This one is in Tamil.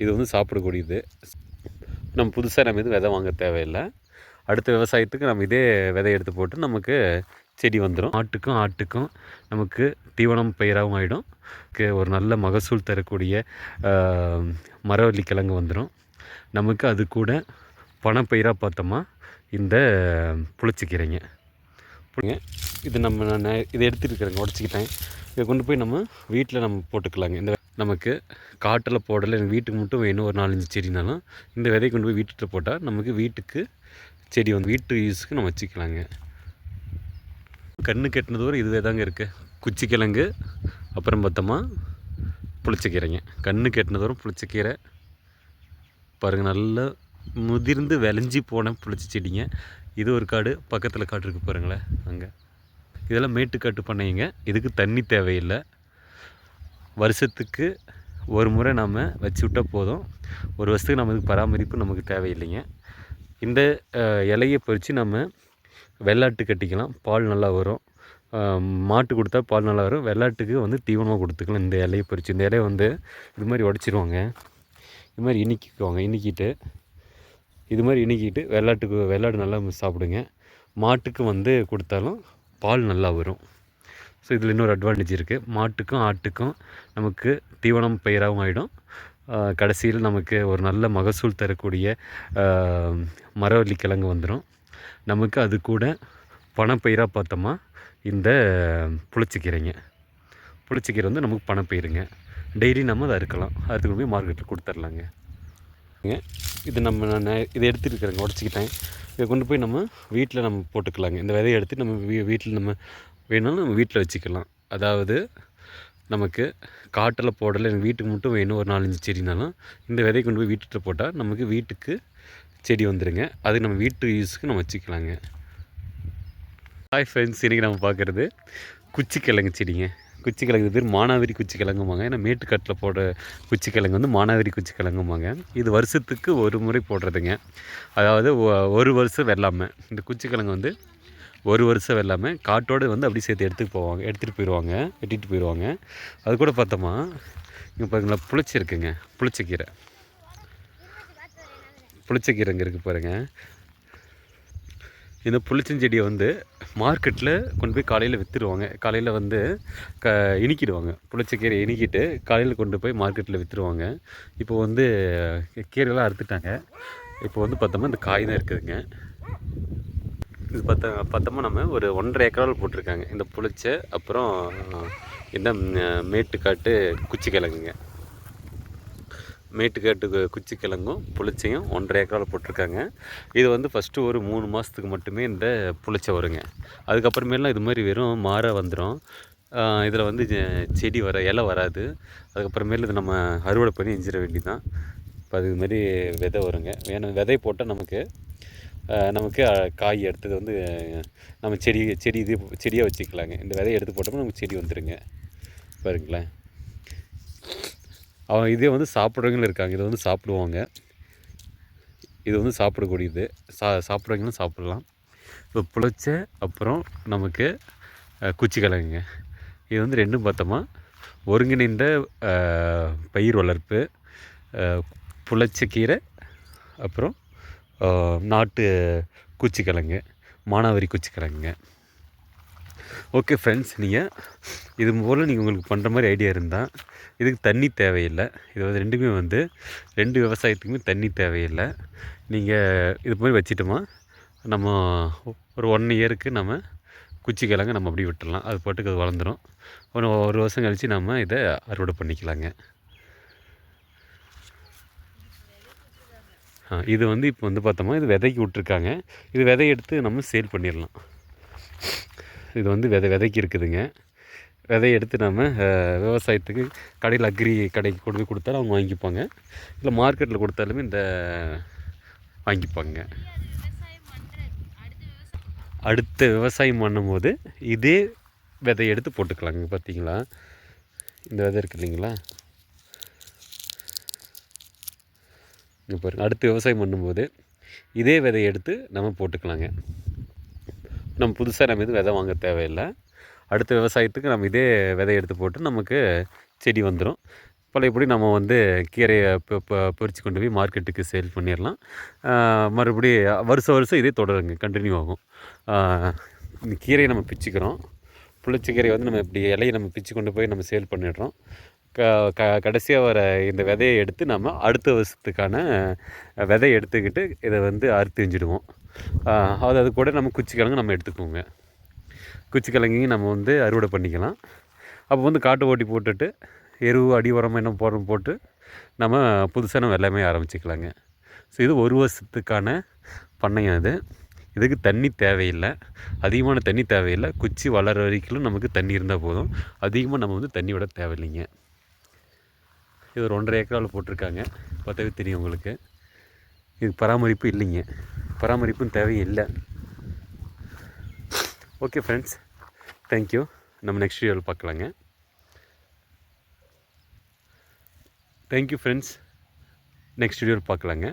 இது வந்து சாப்பிடக்கூடியது நம்ம புதுசாக நம்ம இது விதை வாங்க தேவையில்லை. அடுத்த விவசாயத்துக்கு நம்ம இதே விதை எடுத்து போட்டு நமக்கு செடி வந்துடும் ஆட்டுக்கும் ஆட்டுக்கும் நமக்கு தீவனம் பயிராகவும் ஆகிடும் ஒரு நல்ல மகசூல் தரக்கூடிய மரவள்ளி கிழங்கு வந்துடும் நமக்கு அது கூட பணப்பயிராக பார்த்தோமா இந்த புளிச்சிக்கீரைங்க. இது நம்ம நான் இதை எடுத்துட்டு உடச்சிக்கிட்டேன். இதை கொண்டு போய் நம்ம வீட்டில் நம்ம போட்டுக்கலாங்க. இந்த நமக்கு காட்டில் போடலை எனக்கு வீட்டுக்கு மட்டும் வேணும் ஒரு நாலஞ்சு செடினாலும் இந்த விதையை கொண்டு போய் வீட்டில் போட்டால் நமக்கு வீட்டுக்கு செடி வந்து வீட்டு யூஸுக்கு நம்ம வச்சுக்கலாங்க. கண்ணு கெட்டின தூரம் இதுவே தாங்க இருக்குது குச்சிக்கிழங்கு அப்புறம் பார்த்தோமா புளிச்சக்கீரைங்க. கண்ணு கெட்டின தூரம் புளிச்சக்கீரை. பாருங்கள் நல்லா முதிர்ந்து விளைஞ்சி போன புளிச்ச செடிங்க. இது ஒரு காடு பக்கத்தில் காடு இருக்குது பாருங்களேன் அங்கே. இதெல்லாம் மேட்டுக்காட்டு பண்ணைங்க. இதுக்கு தண்ணி தேவையில்லை. வருஷத்துக்கு ஒரு முறை நாம் வச்சு விட்டால் போதும். ஒரு வருஷத்துக்கு நம்ம இதுக்கு பராமரிப்பு நமக்கு தேவையில்லைங்க. இந்த இலையை பறித்து நம்ம வெள்ளாட்டு கட்டிக்கலாம். பால் நல்லா வரும். மாட்டு கொடுத்தா பால் நல்லா வரும். வெள்ளாட்டுக்கு வந்து தீவனமாக கொடுத்துக்கலாம் இந்த இலையை பறித்து இந்த இலையை வந்து இது மாதிரி உடச்சிருவாங்க. இது மாதிரி இனிக்கிக்குவாங்க. இனிக்கிட்டு இது மாதிரி இனிக்கிட்டு வெள்ளாட்டுக்கு வெள்ளாடு நல்லா சாப்பிடுங்க. மாட்டுக்கு வந்து கொடுத்தாலும் பால் நல்லா வரும். ஸோ இதில் இன்னொரு அட்வான்டேஜ் இருக்குது மாட்டுக்கும் ஆட்டுக்கும் நமக்கு தீவனம் பயிராகவும் ஆகிடும் கடைசியில் நமக்கு ஒரு நல்ல மகசூல் தரக்கூடிய மரவள்ளி கிழங்கு வந்துடும் நமக்கு அது கூட பணப்பயிராக பார்த்தோமா? இந்த புளிச்சிக்கீரைங்க. புளிச்சிக்கீரை வந்து நமக்கு பணப்பயிருங்க டெய்லி நம்ம அதை அறுக்கலாம். அதுக்கு போய் மார்க்கெட்டில் கொடுத்துர்லாங்க. இது நம்ம நான் இதை எடுத்துகிட்டு இருக்கிறேங்க. உடச்சிக்கிட்டேன். இதை கொண்டு போய் நம்ம வீட்டில் நம்ம போட்டுக்கலாங்க. இந்த விதையை எடுத்து நம்ம வீ வீட்டில் நம்ம வேணாலும் நம்ம வீட்டில் வச்சுக்கலாம். அதாவது நமக்கு காட்டில் போடலை எனக்கு வீட்டுக்கு மட்டும் வேணும் ஒரு நாலஞ்சு செடினாலும் இந்த விதையை கொண்டு போய் வீட்டில் போட்டால் நமக்கு வீட்டுக்கு செடி வந்துடுங்க அது நம்ம வீட்டு யூஸுக்கு நம்ம வச்சுக்கலாங்க. ஹாய் ஃப்ரெண்ட்ஸ் இன்றைக்கி நம்ம பார்க்குறது குச்சிக்கிழங்கு செடிங்க. குச்சிக்கிழங்கு பேர் மானாவரி குச்சிக்கிழங்குமாங்க ஏன்னா மேட்டுக்காட்டில் போடுற குச்சிக்கிழங்கு வந்து மானாவரி குச்சி கிழங்குமாங்க இது வருஷத்துக்கு ஒரு முறை போடுறதுங்க. அதாவது ஒ- ஒரு வருஷம் வெள்ளாமை. இந்த குச்சி கிழங்கு வந்து ஒரு வருஷம் வெள்ளாமை. காட்டோடு வந்து அப்படியே சேர்த்து எடுத்துட்டு போவாங்க. எடுத்துகிட்டு போயிடுவாங்க. வெட்டிட்டு போயிடுவாங்க. அது கூட பார்த்தோமா? இங்கே பாருங்களா புளிச்சி இருக்குங்க. புளிச்சக்கீரை புளிச்சக்கீரை இங்கே இருக்குது பாருங்கள் இந்த புளிச்சஞ்செடியை வந்து மார்க்கெட்டில் கொண்டு போய் காலையில் விற்றுருவாங்க காலையில் வந்து க இனிக்கிடுவாங்க. புளிச்சக்கீரை இனிக்கிட்டு காலையில் கொண்டு போய் மார்க்கெட்டில் விற்றுருவாங்க இப்போ வந்து கீரைலாம் அறுத்துட்டாங்க. இப்போ வந்து பார்த்தோமா இந்த காய் தான் இருக்குதுங்க. இது பார்த்தா பார்த்தோம்னா நம்ம ஒரு ஒன்றரை ஏக்கரால் போட்டிருக்காங்க. இந்த புளிச்ச அப்புறம் இந்த மேட்டுக்காட்டு மேட்டுக்காட்டு குச்சிக்கிழங்குங்க. மேட்டுக்காட்டு கு- குச்சிக்கிழங்கும் புளிச்சையும் ஒன்றரை ஏக்கரால் போட்டிருக்காங்க. இது வந்து ஃபஸ்ட்டு ஒரு மூணு மாதத்துக்கு மட்டுமே இந்த புளிச்சை வருங்க. அதுக்கப்புறமேலாம் இது மாதிரி வெறும் மாற வந்துடும் இதில் வந்து செடி வர இலை வராது. அதுக்கப்புறமேல இது நம்ம அறுவடை பண்ணி எஞ்சிட வேண்டியதான் இப்போ அது மாதிரி விதை வருங்க. வேணும் விதை போட்டால் நமக்கு நமக்கு காய் எடுத்தது வந்து நம்ம செடி செடி இது செடியாக வச்சுக்கலாங்க. இந்த விதையை எடுத்து போட்டோம்னா நமக்கு செடி வந்துடுங்க பாருங்களேன். அவன் இதே வந்து சாப்பிட்றவங்களும் இருக்காங்க. இதை வந்து சாப்பிடுவாங்க. இது வந்து சாப்பிடக்கூடியது. சா சாப்பிட்றவங்களும் சாப்பிட்லாம். இப்போ புளிச்ச அப்புறம் நமக்கு அஹ், குச்சிக்கிழங்குங்க. இது வந்து ரெண்டும் பார்த்தோமா? ஒருங்கிணைந்த பயிர் வளர்ப்பு அஹ், புளிச்சக்கீரை அப்புறம் நாட்டு குச்சிக்கிழங்கு மானாவரி குச்சிக்கிழங்குங்க. ஓகே ஃப்ரெண்ட்ஸ் நீங்கள் இது போல் நீங்கள் உங்களுக்கு பண்ணுற மாதிரி ஐடியா இருந்தால் இதுக்கு தண்ணி தேவையில்லை. இது வந்து ரெண்டுமே வந்து ரெண்டு விவசாயத்துக்குமே தண்ணி தேவையில்லை. நீங்கள் இது மாதிரி வச்சுட்டோமா நம்ம ஒரு ஒன் இயருக்கு நம்ம குச்சி கிழங்கு நம்ம அப்படியே விட்டுடலாம். அது பாட்டுக்கு அது வளர்ந்துடும் ஒரு ஒரு வருஷம் கழித்து நம்ம இதை அறுவடை பண்ணிக்கலாங்க. இது வந்து இப்போ வந்து பார்த்தோமா இது விதைக்கு விட்ருக்காங்க இது விதை எடுத்து நம்ம சேல் பண்ணிடலாம். இது வந்து விதை விதைக்கு இருக்குதுங்க. விதையை எடுத்து நம்ம விவசாயத்துக்கு கடையில் அக்ரி கடைக்கு கொண்டு போய் கொடுத்தாலும் அவங்க வாங்கிப்பாங்க. இல்லை மார்க்கெட்டில் கொடுத்தாலுமே இந்த வாங்கிப்பாங்க. அடுத்த விவசாயம் பண்ணும்போது இதே விதையை எடுத்து போட்டுக்கலாங்க பார்த்தீங்களா? இந்த விதை இருக்கு இல்லைங்களா? இங்கே பாருங்க. அடுத்து விவசாயம் பண்ணும்போது இதே விதையை எடுத்து நம்ம போட்டுக்கலாங்க. நம்ம புதுசாக நம்ம எதுவும் விதை வாங்க தேவையில்லை. அடுத்த விவசாயத்துக்கு நம்ம இதே விதை எடுத்து போட்டு நமக்கு செடி வந்துடும் பழையபடி நம்ம வந்து கீரையை இப்போ பறித்து கொண்டு போய் மார்க்கெட்டுக்கு சேல் பண்ணிடலாம். மறுபடி வருஷம் வருஷம் இதே தொடருங்க கண்டினியூ ஆகும். இந்த கீரையை நம்ம பிச்சுக்கிறோம். புளிச்சக்கீரையை வந்து நம்ம இப்படி இலையை நம்ம பிச்சு கொண்டு போய் நம்ம சேல் பண்ணிடுறோம். க க கடைசியாக வர இந்த விதையை எடுத்து நம்ம அடுத்த வருஷத்துக்கான விதையை எடுத்துக்கிட்டு இதை வந்து அறுத்து எஞ்சிடுவோம் அது அது கூட நம்ம குச்சிக்கிழங்கு நம்ம எடுத்துக்குவோங்க. குச்சிக்கிழங்கையும் நம்ம வந்து அறுவடை பண்ணிக்கலாம். அப்போ வந்து காட்டு ஓட்டி போட்டுட்டு எரு அடி உரம் என்ன போடுறோம் போட்டு நம்ம புதுசாக நம்ம எல்லாமே ஆரம்பிச்சுக்கலாங்க. ஸோ இது ஒரு வருஷத்துக்கான பண்ணையம் இது. இதுக்கு தண்ணி தேவையில்லை. அதிகமான தண்ணி தேவையில்லை. குச்சி வளர வரைக்கும் நமக்கு தண்ணி இருந்தால் போதும். அதிகமாக நம்ம வந்து தண்ணி விட தேவையில்லைங்க. இது ஒரு ஒன்றரை ஏக்கரால் போட்டிருக்காங்க. பார்த்தாவே தெரியும் உங்களுக்கு. இது பராமரிப்பு இல்லைங்க. பராமரிப்பும் தேவையில்லை. ஓகே ஃப்ரெண்ட்ஸ் தேங்க்யூ நம்ம நெக்ஸ்ட் வீடியோவில் பார்க்கலாங்க. தேங்க்யூ ஃப்ரெண்ட்ஸ் நெக்ஸ்ட் வீடியோவில் பார்க்கலாங்க.